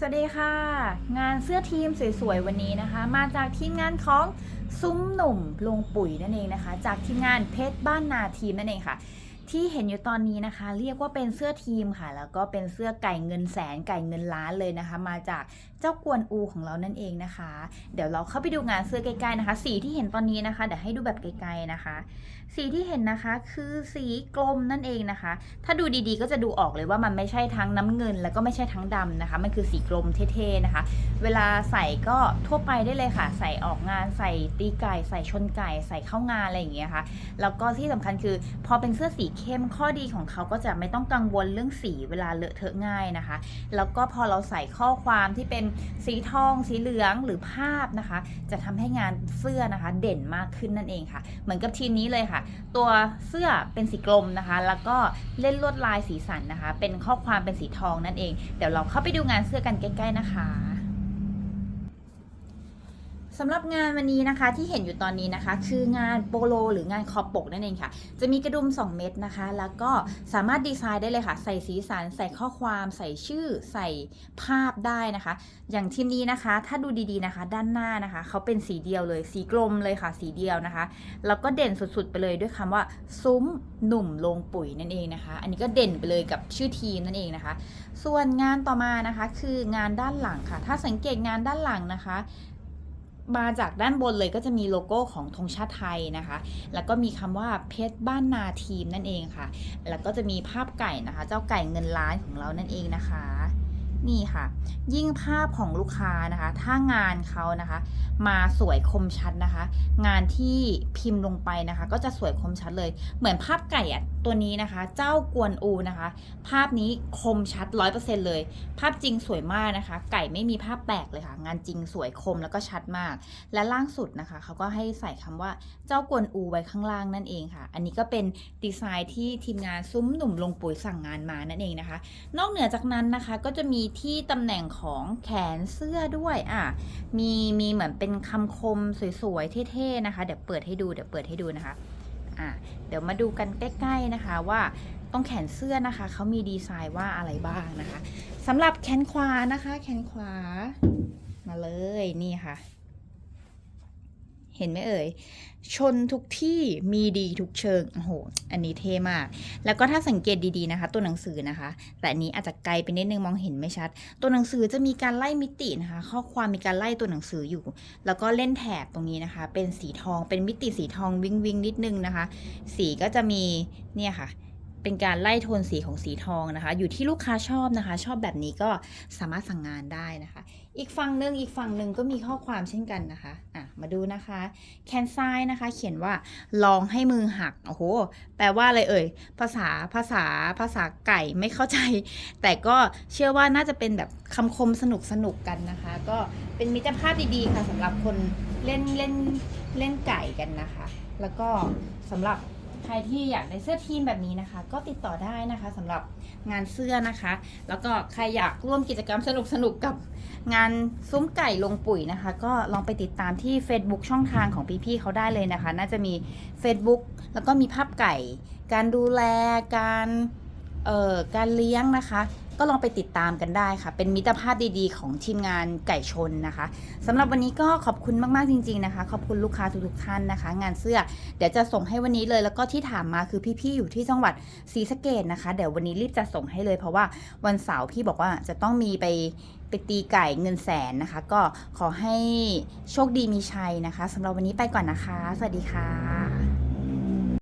สวัสดีค่ะ งานเสื้อทีมสวยๆ วันนี้นะคะ มาจากทีมงานของซุ้มหนุ่มลงปุ๋ยนั่นเองนะคะ จากทีมงานเพชรบ้านนาทีมนั่นเองค่ะ ที่เห็นอยู่ตอนนี้นะคะ เรียกว่าเป็นเสื้อทีมค่ะ แล้วก็เป็นเสื้อไก่เงินแสนไก่เงินล้านเลยนะคะ มาจากเจ้ากวนอูของเรานั่นเองนะคะ เดี๋ยวเราเข้าไปดูงานเสื้อใกล้ๆนะคะ สีที่เห็นตอนนี้นะคะเดี๋ยวให้ดูแบบไกลๆนะคะ สีที่เห็นนะคะคือสีกลมนั่นเองนะคะ ถ้าดูดีๆก็จะดูออกเลยว่ามันไม่ใช่ทั้งน้ำเงิน แล้วก็ไม่ใช่ทั้งดำนะคะ มันคือสีกลมเท่ๆนะคะ เวลาใส่ก็ทั่วไปได้เลยค่ะ ใส่ออกงานใส่ตีไก่ ใส่ชนไก่ ใส่เข้างานอะไรอย่างเงี้ยค่ะแล้วก็ที่สำคัญคือ พอเป็นเสื้อสีเข้มข้อดีของเขาก็จะไม่ต้องกังวลเรื่องสีเวลาเลอะเทอะง่ายนะคะ แล้วก็พอเราใส่ข้อความที่เป็นสีทอง สีเหลืองหรือภาพนะคะ จะทำให้งานเสื้อนะคะเด่นมากขึ้นนั่นเองค่ะ เหมือนกับทีมนี้เลยค่ะ ตัวเสื้อเป็นสีกลมนะคะ แล้วก็เล่นลวดลายสีสันนะคะ เป็นข้อความเป็นสีทองนั่นเอง เดี๋ยวเราเข้าไปดูงานเสื้อกันใกล้ ๆ นะคะ สำหรับงานวันนี้นะคะที่เห็นอยู่ตอนนี้นะคะ คืองานโปโล หรืองานคอปกนั่นเองค่ะ จะมีกระดุม 2 เม็ดนะคะ แล้วก็สามารถดีไซน์ได้เลยค่ะ ใส่สีสัน ใส่ข้อความ ใส่ชื่อ ใส่ภาพได้นะคะ อย่างทีมนี้นะคะ ถ้าดูดีๆนะคะ ด้านหน้านะคะ เขาเป็นสีเดียวเลย สีกลมเลยค่ะ สีเดียวนะคะ แล้วก็เด่นสุดๆไปเลยด้วยคำว่า ซุ้มหนุ่มลงปุ๋ยนั่นเองนะคะ อันนี้ก็เด่นไปเลยกับชื่อทีมนั่นเองนะคะ ส่วนงานต่อมานะคะ คืองานด้านหลังค่ะ ถ้าสังเกตงานด้านหลังนะคะ มาจากด้านบนเลยก็จะมีโลโก้ของธงชาติไทยนะคะ แล้วก็มีคำว่าเพชรบ้านนาทีมนั่นเองค่ะ แล้วก็จะมีภาพไก่นะคะ เจ้าไก่เงินล้านของเรานั่นเองนะคะ นี่ค่ะ ยิ่งภาพของลูกค้านะคะ ถ้างานเขานะคะ มาสวยคมชัดนะคะ งานที่พิมพ์ลงไปนะคะ ก็จะสวยคมชัดเลย เหมือนภาพไก่อะตัวนี้นะคะ เจ้ากวนอูนะคะ ภาพนี้คมชัด100%เลย ภาพจริงสวยมากนะคะ ไก่ไม่มีภาพแตกเลยค่ะ งานจริงสวยคมแล้วก็ชัดมาก และล่างสุดนะคะเขาก็ให้ใส่คำว่าเจ้ากวนอูไว้ข้างล่างนั่นเองค่ะ อันนี้ก็เป็นดีไซน์ที่ทีมงานซุ้มหนุ่มลงปุ๋ยสั่งงานมานั่นเองนะคะ นอกเหนือจากนั้นนะคะก็จะมีที่ตำแหน่งของแขนเสื้อด้วยอะมีมีเหมือนเป็นคำคมสวยๆเท่ๆนะคะ เดี๋ยวเปิดให้ดูเดี๋ยวเปิดให้ดูนะคะอะเดี๋ยวมาดูกันใกล้ๆนะคะว่าตรงแขนเสื้อนะคะเขามีดีไซน์ว่าอะไรบ้างนะคะสำหรับแขนขวานะคะ แขนขวามาเลยนี่ค่ะ เห็นไหมเอ่ย ชนทุกที่มีดีทุกเชิง โอ้โห อันนี้เท่มาก แล้วก็ถ้าสังเกตดีๆนะคะ ตัวหนังสือนะคะ แต่อันนี้อาจจะไกลไปนิดนึงมองเห็นไม่ชัด ตัวหนังสือจะมีการไล่มิตินะคะ ข้อความมีการไล่ตัวหนังสืออยู่ แล้วก็เล่นแถบตรงนี้นะคะ เป็นสีทอง เป็นมิติสีทองวิงวิงนิดนึงนะคะ สีก็จะมีเนี่ยค่ะ เป็นการไล่โทนสีของสีทองนะคะ อยู่ที่ลูกค้าชอบนะคะ ชอบแบบนี้ก็สามารถสั่งงานได้นะคะ อีกฝั่งหนึ่งอีกฝั่งหนึ่งก็มีข้อความเช่นกันนะคะอะมาดูนะคะแคนซ้ายนะคะ เขียนว่าลองให้มือหักโอ้โหแปลว่าอะไรเอ่ย ภาษาภาษาภาษาไก่ไม่เข้าใจ แต่ก็เชื่อว่าน่าจะเป็นแบบคำคมสนุกสนุกกันนะคะ ก็เป็นมิตรภาพดีๆค่ะสำหรับคนเล่นเล่นเล่นไก่กันนะคะ แล้วก็สำหรับ ใครที่อยากได้เสื้อทีมแบบนี้นะคะ ก็ติดต่อได้นะคะสำหรับงานเสื้อนะคะ แล้วก็ใครอยากร่วมกิจกรรมสนุกๆกับงานซุ้มไก่ลงปุ๋ยนะคะ ก็ลองไปติดตามที่ Facebook ช่องทางของพี่ๆเขาได้เลยนะคะ น่าจะมี Facebook แล้วก็มีภาพไก่ การดูแลการเอ่อการเลี้ยงนะคะ ก็ลองไปติดตามกันได้ค่ะ เป็นมิตรภาพดีๆ ของทีมงานไก่ชนนะคะสำหรับวันนี้ก็ขอบคุณมากๆจริง ๆนะคะ ขอบคุณลูกค้าทุกๆท่านนะคะ งานเสื้อเดี๋ยวจะส่งให้วันนี้เลย แล้วก็ที่ถามมาคือพี่ๆอยู่ที่จังหวัดศรีสะเกดนะคะ เดี๋ยววันนี้รีบจะส่งให้เลยเพราะว่าวันเสาร์พี่บอกว่าจะต้องมีไปไปตีไก่เงินแสนนะคะ ก็ขอให้โชคดีมีชัยนะคะสำหรับวันนี้ไปก่อนนะคะ สวัสดีค่ะ